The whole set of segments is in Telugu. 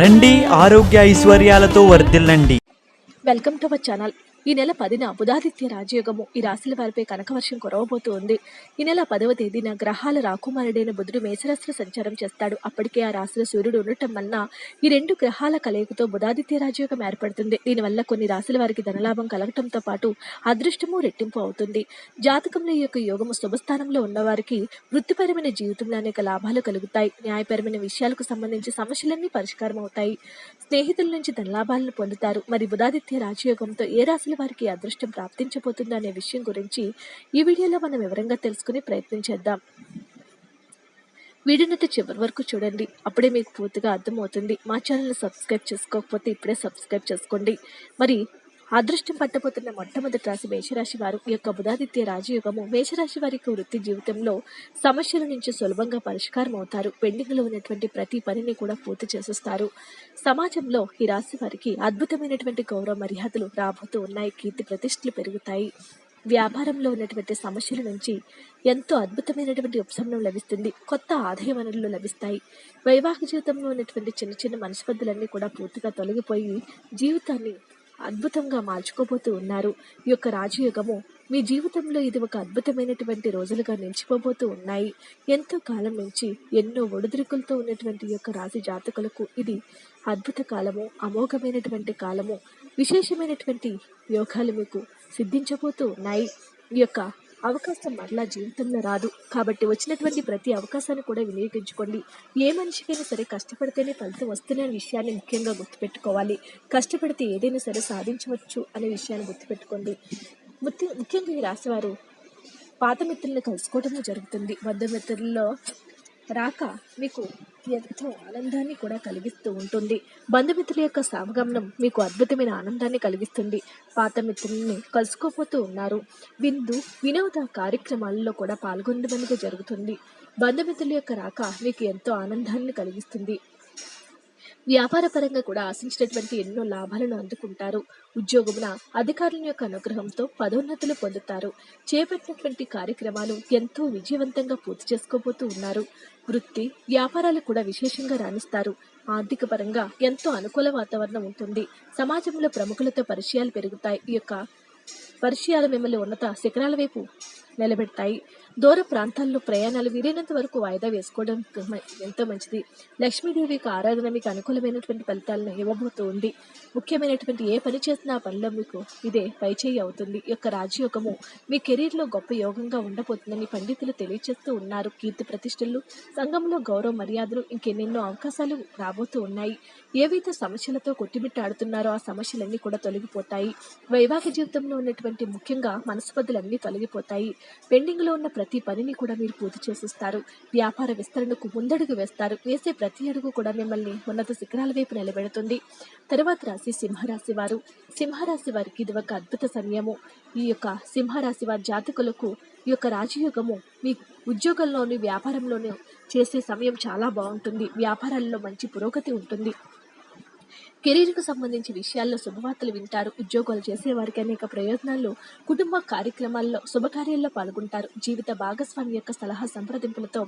రండి ఆరోగ్య ఐశ్వర్యాలతో వర్ధిల్లండి. వెల్కమ్ టు అవర్ ఛానల్ ఈ నెల పదిన బుధాదిత్య రాజయోగము ఈ రాశుల వారిపై కనకవర్షం కురవబోతూ ఉంది ఈ నెల పదవ తేదీన గ్రహాల రాకుమారుడైన బుధుడు మేషరాశిలో సంచారం చేస్తాడు. అప్పటికే ఆ రాశిలో సూర్యుడు ఉండటం వలన ఈ రెండు గ్రహాల కలయికతో బుధాదిత్య రాజయోగం ఏర్పడుతుంది. దీనివల్ల కొన్ని రాశుల వారికి ధనలాభం కలగటంతో పాటు అదృష్టము రెట్టింపు అవుతుంది. జాతకంలో ఈ యొక్క యోగము శుభస్థానంలో ఉన్నవారికి వృత్తిపరమైన జీవితంలో అనేక లాభాలు కలుగుతాయి. న్యాయపరమైన విషయాలకు సంబంధించి సమస్యలన్నీ పరిష్కారం అవుతాయి స్నేహితుల నుంచి ధనలాభాలను పొందుతారు. మరి బుధాదిత్య రాజయోగంతో ఏ రాశి రాశుల వారికి అదృష్టం ప్రాప్తించబోతుంది అనే విషయం గురించి ఈ వీడియోలో మనం వివరంగా తెలుసుకునే ప్రయత్నం చేద్దాం. వీడియోనైతే చివరి వరకు చూడండి. అప్పుడే మీకు పూర్తిగా అర్థమవుతుంది. మా ఛానల్ని సబ్స్క్రైబ్ చేసుకోకపోతే ఇప్పుడే సబ్స్క్రైబ్ చేసుకోండి. మరి అదృష్టం పట్టబోతున్న మొట్టమొదటి రాశి మేషరాశి వారు యొక్క బుధాదిత్య రాజయోగము మేషరాశి వారికి వృత్తి జీవితంలో సమస్యల నుంచి సులభంగా పరిష్కారం అవుతారు. పెండింగ్లో ఉన్నటువంటి ప్రతి పనిని కూడా పూర్తి చేసేస్తారు. సమాజంలో ఈ రాశి వారికి అద్భుతమైనటువంటి గౌరవ మర్యాదలు రాబోతూ ఉన్నాయి. కీర్తి ప్రతిష్టలు పెరుగుతాయి. వ్యాపారంలో ఉన్నటువంటి సమస్యల నుంచి ఎంతో అద్భుతమైనటువంటి ఉపశమనం లభిస్తుంది. కొత్త ఆదాయ వనరులు లభిస్తాయి. వైవాహిక జీవితంలో ఉన్నటువంటి చిన్న చిన్న మనస్పర్ధలన్నీ కూడా పూర్తిగా తొలగిపోయి జీవితాన్ని అద్భుతంగా మార్చుకోబోతూ ఉన్నారు. ఈ యొక్క రాజయోగము మీ జీవితంలో ఇది ఒక అద్భుతమైనటువంటి రోజులుగా నిలిచిపోబోతూ ఉన్నాయి. ఎంతో కాలం నుంచి ఎన్నో ఒడిదుడుకులతో ఉన్నటువంటి యొక్క రాశి జాతకులకు ఇది అద్భుత కాలము అమోఘమైనటువంటి కాలము విశేషమైనటువంటి యోగాలు మీకు సిద్ధించబోతూ ఉన్నాయి. ఈ యొక్క అవకాశం మరలా జీవితంలో రాదు. కాబట్టి వచ్చినటువంటి ప్రతి అవకాశాన్ని కూడా వినియోగించుకోండి. ఏ మనిషికైనా సరే కష్టపడితేనే ఫలితం వస్తున్న విషయాన్ని ముఖ్యంగా గుర్తుపెట్టుకోవాలి. కష్టపడితే ఏదైనా సరే సాధించవచ్చు అనే విషయాన్ని గుర్తుపెట్టుకోండి. ముఖ్య ముఖ్యంగా ఈ రాశివారు పాత మిత్రులను కలుసుకోవడం జరుగుతుంది. బంధుమిత్రుల్లో రాక మీకు ఎంతో ఆనందాన్ని కూడా కలిగిస్తూ ఉంటుంది. బంధుమిత్రుల యొక్క సామగమనం మీకు అద్భుతమైన ఆనందాన్ని కలిగిస్తుంది. పాత మిత్రుల్ని కలుసుకోపోతూ ఉన్నారు. విందు వినోద కార్యక్రమాలలో కూడా పాల్గొనడానికి జరుగుతుంది. బంధుమిత్రుల యొక్క రాక మీకు ఎంతో ఆనందాన్ని కలిగిస్తుంది. వ్యాపార పరంగా కూడా ఆశించినటువంటి ఎన్నో లాభాలను అందుకుంటారు. ఉద్యోగమున అధికారుల యొక్క అనుగ్రహంతో పదోన్నతులు పొందుతారు. చేపట్టినటువంటి కార్యక్రమాలు ఎంతో విజయవంతంగా పూర్తి చేసుకోబోతూ ఉన్నారు. వృత్తి వ్యాపారాలు కూడా విశేషంగా రాణిస్తారు. ఆర్థిక పరంగా ఎంతో అనుకూల వాతావరణం ఉంటుంది. సమాజంలో ప్రముఖులతో పరిచయాలు పెరుగుతాయి. ఈ యొక్క పరిచయాలు మిమ్మల్ని ఉన్నత శిఖరాల వైపు నిలబెడతాయి. దూర ప్రాంతాల్లో ప్రయాణాలు వీలైనంత వరకు వాయిదా వేసుకోవడం ఎంతో మంచిది. లక్ష్మీదేవి యొక్క ఆరాధన మీకు అనుకూలమైనటువంటి ఫలితాలను ఇవ్వబోతూ ఉంది. ముఖ్యమైనటువంటి ఏ పని చేసినా ఆ పనిలో మీకు ఇదే పైచేయి అవుతుంది. ఈ యొక్క రాజయోగము మీ కెరీర్లో గొప్ప యోగంగా ఉండబోతుందని పండితులు తెలియజేస్తూ ఉన్నారు. కీర్తి ప్రతిష్టలు సంఘంలో గౌరవ మర్యాదలు ఇంకెన్నెన్నో అవకాశాలు రాబోతూ ఉన్నాయి. ఏవైతే సమస్యలతో కొట్టిమిట్టాడుతున్నారో ఆ సమస్యలన్నీ కూడా తొలగిపోతాయి. వైవాహిక జీవితంలో ఉన్నటువంటి ముఖ్యంగా మనస్పదులన్నీ తొలగిపోతాయి. పెండింగ్లో ఉన్న ప్రతి పనిని కూడా మీరు పూర్తి చేసిస్తారు. వ్యాపార విస్తరణకు ముందడుగు వేస్తారు. వేసే ప్రతి అడుగు కూడా మిమ్మల్ని ఉన్నత శిఖరాల వైపు నిలబెడుతుంది. తర్వాత రాశి సింహరాశి వారు. సింహరాశి వారికి ఇది ఒక అద్భుత సమయము. ఈ యొక్క సింహరాశి వారి జాతకులకు ఈ యొక్క రాజయోగము మీ ఉద్యోగంలోని వ్యాపారంలోనూ చేసే సమయం చాలా బాగుంటుంది. వ్యాపారాల్లో మంచి పురోగతి ఉంటుంది. కెరీర్కు సంబంధించి విషయాల్లో శుభవార్తలు వింటారు. ఉద్యోగాలు చేసేవారికి అనేక ప్రయోజనాల్లో కుటుంబ కార్యక్రమాల్లో శుభకార్యాల్లో పాల్గొంటారు. జీవిత భాగస్వామి యొక్క సలహా సంప్రదింపులతో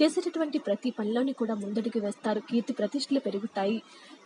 చేసేటటువంటి ప్రతి పనిలోని కూడా ముందడుగు వేస్తారు. కీర్తి ప్రతిష్టలు పెరుగుతాయి.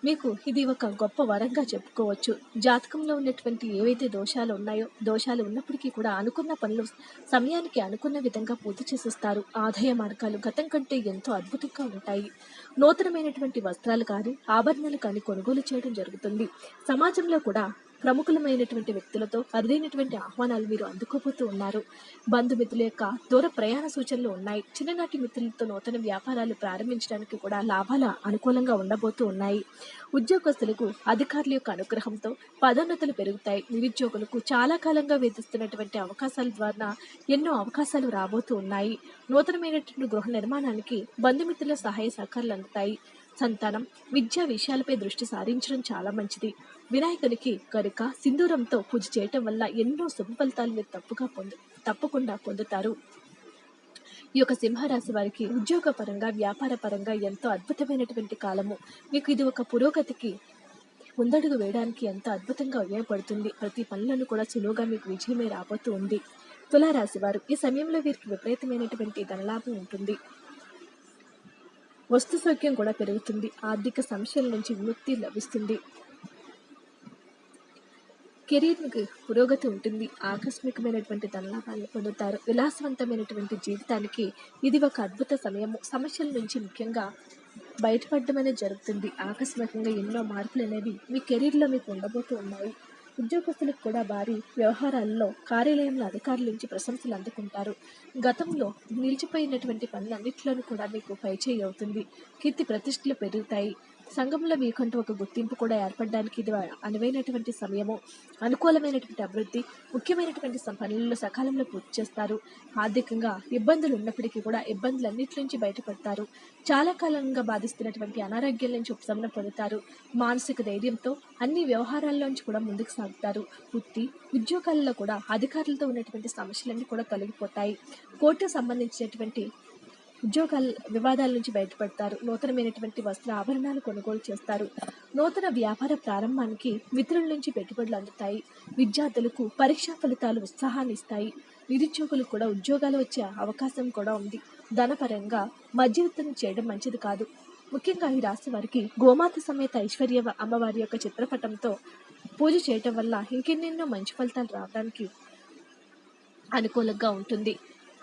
మీకు ఇది ఒక గొప్ప వరంగా చెప్పుకోవచ్చు. జాతకంలో ఉన్నటువంటి ఏవైతే దోషాలు ఉన్నాయో దోషాలు ఉన్నప్పటికీ కూడా అనుకున్న పనులు సమయానికి అనుకున్న విధంగా పూర్తి చేసేస్తారు. ఆదాయ మార్గాలు గతం కంటే ఎంతో అద్భుతంగా ఉంటాయి. నూతనమైనటువంటి వస్త్రాలు కానీ ఆభరణాలు కానీ కొనుగోలు చేయడం జరుగుతుంది. సమాజంలో కూడా ప్రముఖులమైనటువంటి వ్యక్తులతో అరుదైనటువంటి ఆహ్వానాలు మీరు అందుకోబోతూ ఉన్నారు. బంధుమిత్రుల యొక్క దూర ప్రయాణ సూచనలు ఉన్నాయి. చిన్ననాటి మిత్రులతో నూతన వ్యాపారాలు ప్రారంభించడానికి కూడా లాభాల అనుకూలంగా ఉండబోతూ ఉన్నాయి. ఉద్యోగస్తులకు అధికారుల యొక్క అనుగ్రహంతో పదోన్నతులు పెరుగుతాయి. నిరుద్యోగులకు చాలా కాలంగా వేధిస్తున్నటువంటి అవకాశాల ద్వారా ఎన్నో అవకాశాలు రాబోతూ ఉన్నాయి. నూతనమైనటువంటి గృహ నిర్మాణానికి బంధుమిత్రుల సహాయ సహకారాలు అందుతాయి. సంతానం విద్యా విషయాలపై దృష్టి సారించడం చాలా మంచిది. వినాయకునికి కనుక సింధూరంతో పూజ చేయటం వల్ల ఎన్నో శుభ ఫలితాలు మీరు తప్పుగా పొందు తప్పకుండా పొందుతారు. ఈ యొక్క సింహరాశి వారికి ఉద్యోగ పరంగా వ్యాపార పరంగా ఎంతో అద్భుతమైనటువంటి కాలము. మీకు ఇది ఒక పురోగతికి ముందడుగు వేయడానికి ఎంతో అద్భుతంగా ఉపయోగపడుతుంది. ప్రతి పనులను కూడా సులువుగా మీకు విజయమే రాబోతూ ఉంది. తులారాశి వారు ఈ సమయంలో వీరికి విపరీతమైనటువంటి ధనలాభం ఉంటుంది. వస్తు సౌఖ్యం కూడా పెరుగుతుంది. ఆర్థిక సమస్యల నుంచి విముక్తి లభిస్తుంది. కెరీర్కి పురోగతి ఉంటుంది. ఆకస్మికమైనటువంటి ధనలాభాలను పొందుతారు. విలాసవంతమైనటువంటి జీవితానికి ఇది ఒక అద్భుత సమయము. సమస్యల నుంచి ముఖ్యంగా బయటపడడం అనేది జరుగుతుంది. ఆకస్మికంగా ఎన్నో మార్పులు అనేవి మీ కెరీర్లో మీకు ఉండబోతూ ఉన్నాయి. ఉద్యోగస్తులకు కూడా భారీ వ్యవహారాల్లో కార్యాలయంలో అధికారుల నుంచి ప్రశంసలు అందుకుంటారు. గతంలో నిలిచిపోయినటువంటి పనులన్నింటిలోనూ కూడా మీకు పైచేయి అవుతుంది. కీర్తి ప్రతిష్టలు పెరుగుతాయి. సంఘంలో మీకంటూ ఒక గుర్తింపు కూడా ఏర్పడడానికి ఇది అనువైనటువంటి సమయము అనుకూలమైనటువంటి అభివృద్ధి ముఖ్యమైనటువంటి పనులను సకాలంలో పూర్తి చేస్తారు. ఆర్థికంగా ఇబ్బందులు ఉన్నప్పటికీ కూడా ఇబ్బందులన్నిటి నుంచి బయటపడతారు. చాలా కాలంగా బాధిస్తున్నటువంటి అనారోగ్యం నుంచి ఉపశమనం పొందుతారు. మానసిక ధైర్యంతో అన్ని వ్యవహారాల్లోంచి కూడా ముందుకు సాగుతారు. వృత్తి ఉద్యోగాల్లో కూడా అధికారులతో ఉన్నటువంటి సమస్యలన్నీ కూడా తొలగిపోతాయి. కోర్టుకు సంబంధించినటువంటి ఉద్యోగాల వివాదాల నుంచి బయటపడతారు. నూతనమైనటువంటి వస్త్ర ఆభరణాలు కొనుగోలు చేస్తారు. నూతన వ్యాపార ప్రారంభానికి మిత్రుల నుంచి పెట్టుబడులు అందుతాయి. విద్యార్థులకు పరీక్షా ఫలితాలు ఉత్సాహాన్ని ఇస్తాయి. నిరుద్యోగులకు కూడా ఉద్యోగాలు వచ్చే అవకాశం కూడా ఉంది. ధనపరంగా మధ్యవర్తనం చేయడం మంచిది కాదు. ముఖ్యంగా ఈ రాశి వారికి గోమాత సమేత ఐశ్వర్య అమ్మవారి యొక్క చిత్రపటంతో పూజ చేయటం వల్ల ఇంకెన్నెన్నో మంచి ఫలితాలు రావడానికి అనుకూలంగా ఉంటుంది.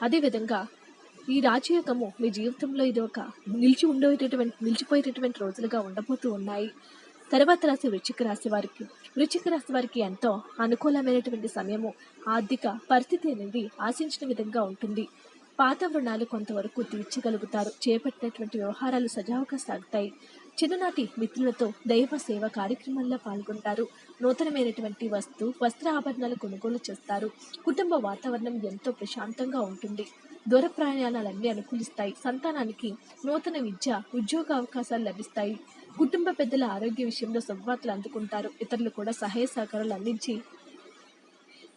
అదేవిధంగా ఈ రాజయోగము మీ జీవితంలో ఇది ఒక నిలిచి ఉండేటటువంటి నిలిచిపోయేటటువంటి రోజులుగా ఉండబోతూ ఉన్నాయి. తర్వాత రాశి వృచ్చిక రాశి వారికి వృచ్చిక రాశి వారికి ఎంతో అనుకూలమైనటువంటి సమయము ఆర్థిక పరిస్థితి అనేది ఆశించిన విధంగా ఉంటుంది. పాత రుణాలు కొంతవరకు తీర్చగలుగుతారు. చేపట్టినటువంటి వ్యవహారాలు సజావుగా సాగుతాయి. చిన్ననాటి మిత్రులతో దైవ సేవ కార్యక్రమాల్లో పాల్గొంటారు. నూతనమైనటువంటి వస్తు వస్త్ర ఆభరణాలు కొనుగోలు చేస్తారు. కుటుంబ వాతావరణం ఎంతో ప్రశాంతంగా ఉంటుంది. దూర ప్రయాణాలన్నీ అనుకూలిస్తాయి. సంతానానికి నూతన విద్య ఉద్యోగ అవకాశాలు లభిస్తాయి. కుటుంబ పెద్దల ఆరోగ్య విషయంలో శుభవార్తలు అందుకుంటారు. ఇతరులు కూడా సహాయ సహకారాలు అందించి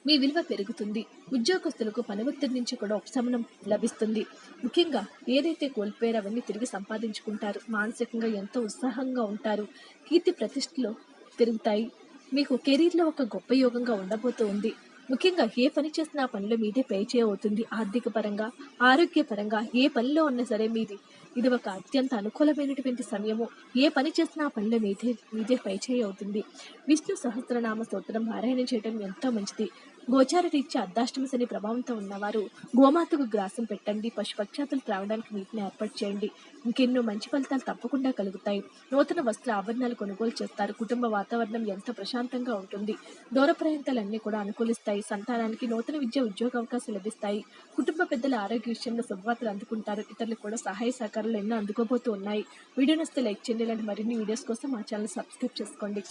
మీ విలువ పెరుగుతుంది. ఉద్యోగస్తులకు పని ఒత్తిడి నుంచి కూడా ఉపశమనం లభిస్తుంది. ముఖ్యంగా ఏదైతే కోల్పోయారో అవన్నీ తిరిగి సంపాదించుకుంటారు. మానసికంగా ఎంతో ఉత్సాహంగా ఉంటారు. కీర్తి ప్రతిష్టలు పెరుగుతాయి. మీకు కెరీర్లో ఒక గొప్ప యోగంగా ఉండబోతూ ఉంది ముఖ్యంగా ఏ పని చేసినా పనుల పనిలో మీదే పై అవుతుంది. ఆర్థిక పరంగా ఆరోగ్యపరంగా ఏ పనిలో ఉన్నా సరే మీది. ఇది ఒక అత్యంత అనుకూలమైనటువంటి సమయము. ఏ పని చేసినా పనుల పనిలో మీదే మీదే పై అవుతుంది. విష్ణు సహస్రనామ స్తోత్రం పారాయణం చేయడం ఎంతో మంచిది. గోచార రీత్యా అర్ధాష్టమ శని ప్రభావంతో ఉన్నవారు గోమాతకు గ్రాసం పెట్టండి పశుపక్షాతులు త్రాగడానికి నీటిని ఏర్పాటు చేయండి. ఇంకెన్నో మంచి ఫలితాలు తప్పకుండా కలుగుతాయి. నూతన వస్త్ర ఆభరణాలు కొనుగోలు చేస్తారు. కుటుంబ వాతావరణం ఎంతో ప్రశాంతంగా ఉంటుంది. దూర ప్రాంతాలన్నీ కూడా అనుకూలిస్తాయి. సంతానానికి నూతన విద్య ఉద్యోగ అవకాశాలు లభిస్తాయి. కుటుంబ పెద్దల ఆరోగ్య విషయంలో శుభవార్తలు అందుకుంటారు. ఇతరులకు కూడా సహాయ సహకారాలు ఎన్నో అందుకోబోతూ ఉన్నాయి. వీడియో నస్తే లైక్ చేయండి. ఇలాంటి మరిన్ని వీడియోస్ కోసం మా ఛానల్ సబ్స్క్రైబ్ చేసుకోండి.